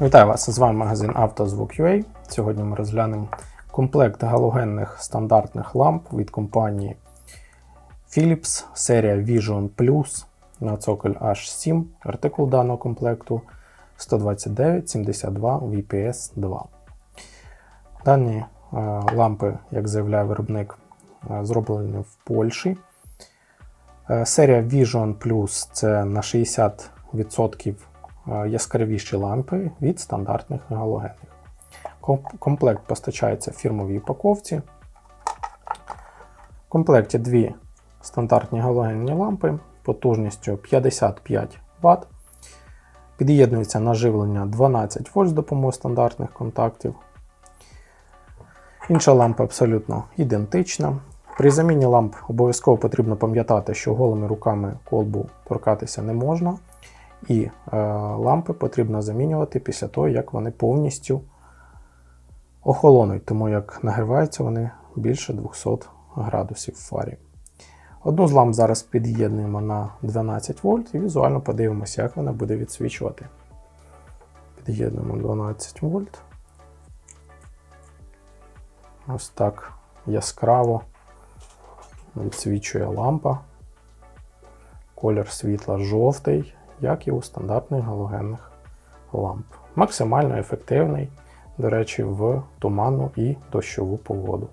Вітаю вас! З вами магазин «Автозвук.UA». Сьогодні ми розглянемо комплект галогенних стандартних ламп від компанії Philips, серія Vision Plus на цоколь H7. Артикул даного комплекту 12972 VPS 2. Дані е, лампи, як заявляє виробник, е, зроблені в Польщі. Е, Серія Vision Plus це на 60% е, яскравіші лампи від стандартних галогенних. Комплект постачається в фірмовій упаковці. В комплекті дві стандартні галогенні лампи потужністю 55 Вт. Під'єднується на живлення 12 вольт з допомогою стандартних контактів. Інша лампа абсолютно ідентична. При заміні ламп обов'язково потрібно пам'ятати, що голими руками колбу торкатися не можна, і е, лампи потрібно замінювати після того, як вони повністю охолонуть, тому як нагріваються вони більше 200 градусів в фарі. Одну з ламп зараз під'єднуємо на 12 вольт і візуально подивимося, як вона буде відсвічувати. Під'єднуємо 12 вольт. Ось так яскраво відсвічує лампа. Колір світла жовтий, як і у стандартних галогенних ламп. Максимально ефективний, до речі, в туманну і дощову погоду.